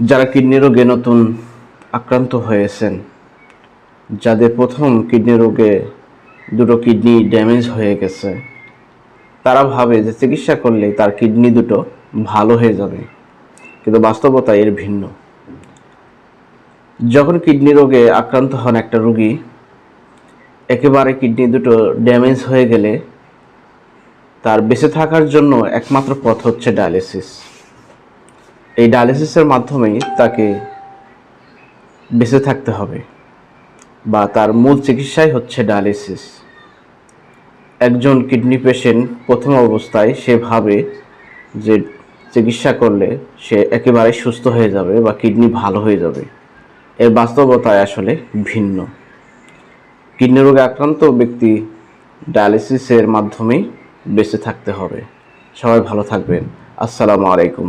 যারা কিডনি রোগে নতুন আক্রান্ত হয়েছেন, যাদের প্রথম কিডনি রোগে দুটো কিডনি ড্যামেজ হয়ে গেছে, তারা ভাবে যে চিকিৎসা করলে তার কিডনি দুটো ভালো হয়ে যাবে। কিন্তু বাস্তবতা এর ভিন্ন। যখন কিডনি রোগে আক্রান্ত হন একটা রোগী, একেবারে কিডনি দুটো ড্যামেজ হয়ে গেলে তার বেঁচে থাকার জন্য একমাত্র পথ হচ্ছে ডায়ালিসিস এই ডায়ালিসিসের মাধ্যমেই তাকে বেঁচে থাকতে হবে বা তার মূল চিকিৎসাই হচ্ছে ডায়ালিসিস একজন কিডনি পেশেন্ট প্রথম অবস্থায় সে ভাবে যে চিকিৎসা করলে সে একেবারে সুস্থ হয়ে যাবে বা কিডনি ভালো হয়ে যাবে। এর বাস্তবতায় আসলে ভিন্ন। কিডনি রোগে আক্রান্ত ব্যক্তি ডায়ালিসিসের মাধ্যমেই বেঁচে থাকতে হবে। সবাই ভালো থাকবেন। আসসালামু আলাইকুম।